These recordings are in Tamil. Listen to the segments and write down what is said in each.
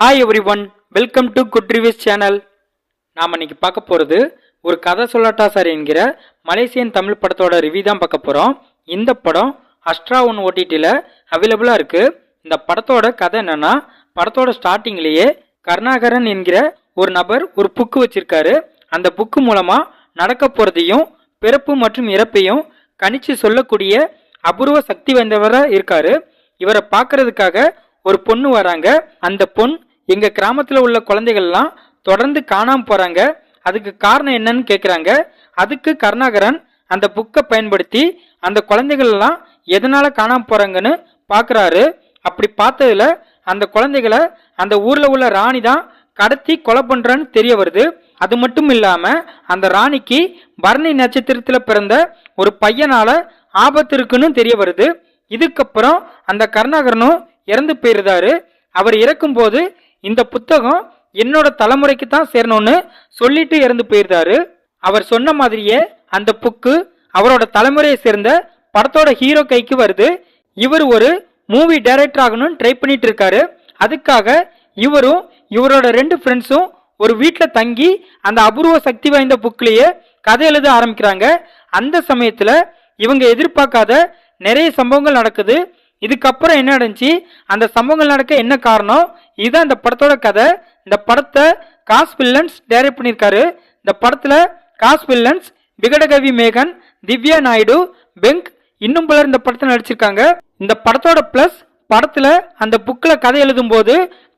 Hi everyone welcome to good reviews channel நாம் இன்னைக்கு பார்க்க போகிறது ஒரு கதை சொல்லட்டா சார் என்கிற மலேசியன் தமிழ் படத்தோட ரிவ்யூ தான் பார்க்க போகிறோம் இந்த படம் அஸ்ட்ரா ஒன் ஓடிடியில் அவைலபிளாக இருக்குது இந்த படத்தோட கதை என்னன்னா படத்தோட ஸ்டார்டிங்லேயே கருணாகரன் என்கிற ஒரு நபர் ஒரு புக்கு வச்சுருக்காரு. அந்த புக்கு மூலமாக நடக்க போகிறதையும் பிறப்பு மற்றும் இறப்பையும் கணிச்சு சொல்லக்கூடிய அபூர்வ சக்தி வாய்ந்தவராக இருக்காரு. இவரை பார்க்கறதுக்காக ஒரு பொண்ணு வராங்க. அந்த பொண் எங்க கிராமத்துல உள்ள குழந்தைகள்லாம் தொடர்ந்து காணாம போறாங்க. அதுக்கு காரணம் என்னன்னு கேக்குறாங்க. அதுக்கு கருணாகரன் அந்த புக்கை பயன்படுத்தி அந்த குழந்தைகள் எல்லாம் எதனால காணாம போறாங்கன்னு பாக்குறாரு. அப்படி பார்த்ததுல அந்த குழந்தைகளை அந்த ஊர்ல உள்ள ராணி தான் கடத்தி கொலை பண்றன்னு தெரிய வருது. அது மட்டும் இல்லாம அந்த ராணிக்கு பரணி நட்சத்திரத்துல பிறந்த ஒரு பையனால ஆபத்து இருக்குன்னு தெரிய வருது. இதுக்கப்புறம் அந்த கருணாகரனும் இறந்து போயிருந்தாரு. அவர் இறக்கும்போது இந்த புத்தகம் என்னோட தலைமுறைக்கு தான் சேரணும்னு சொல்லிட்டு இறந்து போயிருந்தாரு. அவர் சொன்ன மாதிரியே அந்த புக்கு அவரோட தலைமுறையை சேர்ந்த படத்தோட ஹீரோ கைக்கு வருது. இவர் ஒரு மூவி டைரக்டர் ஆகணும்னு ட்ரை பண்ணிட்டு இருக்காரு. அதுக்காக இவரும் இவரோட ரெண்டு ஃப்ரெண்ட்ஸும் ஒரு வீட்டில் தங்கி அந்த அபூர்வ சக்தி வாய்ந்த புக்லேயே கதை எழுத ஆரம்பிக்கிறாங்க. அந்த சமயத்தில் இவங்க எதிர்பார்க்காத நிறைய சம்பவங்கள் நடக்குது. இதுக்கப்புறம் என்ன நடந்துச்சு? அந்த சம்பவங்கள் நடக்க என்ன காரணம்? இதுதான் இந்த படத்தோட கதை. இந்த படத்தை காஸ் வில்லன்ஸ் டைரக்ட் பண்ணியிருக்காரு. இந்த படத்தில் காஸ் வில்லன்ஸ் விகடகவி மேகன் திவ்யா நாயுடு பெங்க் இன்னும் பலர் இந்த படத்தில் நடிச்சிருக்காங்க. இந்த படத்தோட ப்ளஸ் படத்தில் அந்த புக்கில் கதை எழுதும்போது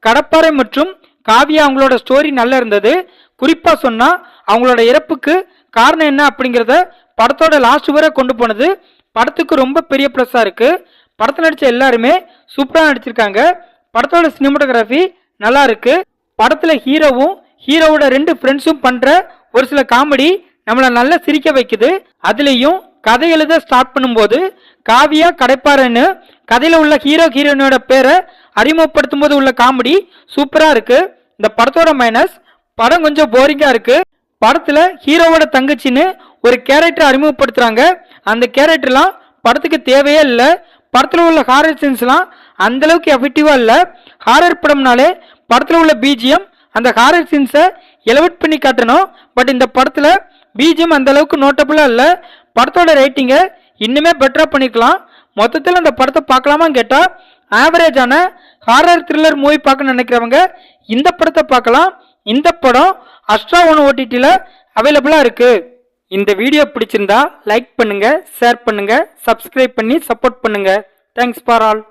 கடப்பாறை மற்றும் காவியா அவங்களோட ஸ்டோரி நல்லா இருந்தது. குறிப்பாக சொன்னால் அவங்களோட இறப்புக்கு காரணம் என்ன அப்படிங்கிறத படத்தோட லாஸ்ட் வரை கொண்டு போனது. படத்துக்கு ரொம்ப பெரிய ப்ளஸ்ஸாக இருக்குது படத்தில் நடித்த எல்லாருமே சூப்பராக நடிச்சிருக்காங்க. படத்தோட சினிமோட்டோகிராஃபி நல்லா இருக்கு. படத்தில் ஹீரோவும் ஹீரோவோட ரெண்டு ஃப்ரெண்ட்ஸும் பண்ணுற ஒரு சில காமெடி நம்மளை நல்லா சிரிக்க வைக்குது. அதுலேயும் கதை எழுத ஸ்டார்ட் பண்ணும்போது காவியா கடைப்பாறைன்னு கதையில் உள்ள ஹீரோ ஹீரோயினோட பேரை அறிமுகப்படுத்தும் போது உள்ள காமெடி சூப்பராக இருக்கு. இந்த படத்தோட மைனஸ் படம் கொஞ்சம் போரிங்காக இருக்கு. படத்தில் ஹீரோவோட தங்கச்சின்னு ஒரு கேரக்டர் அறிமுகப்படுத்துறாங்க. அந்த கேரக்டர்லாம் படத்துக்கு தேவையே இல்லை. படத்தில் உள்ள ஹாரர் சீன்ஸ்லாம் அந்த அளவுக்கு எஃபெக்டிவா இல்லை. ஹாரர் படம்னாலே படத்தில் உள்ள பிஜிஎம் அந்த ஹாரர் சீன்ஸை எலவேட் பண்ணி காட்டணும். பட் இந்த படத்தில் பிஜிஎம் அந்த அளவுக்கு நோட்டபுளாக இல்லை. படத்தோட ரேட்டிங்கை இன்னுமே பெட்டராக பண்ணிக்கலாம். மொத்தத்தில் அந்த படத்தை பார்க்கலாமான்னு கேட்டால் ஆவரேஜான ஹாரர் த்ரில்லர் மூவி பார்க்க நினைக்கிறவங்க இந்த படத்தை பார்க்கலாம். இந்த படம் அஸ்ட்ரா ஒன் ஓடிடியில் அவைலபிளாக இருக்குது இந்த வீடியோ பிடிச்சிருந்தா லைக் பண்ணுங்கள் ஷேர் பண்ணுங்கள் சப்ஸ்கிரைப் பண்ணி சப்போர்ட் பண்ணுங்கள் தேங்க்ஸ் ஃபார் ஆல்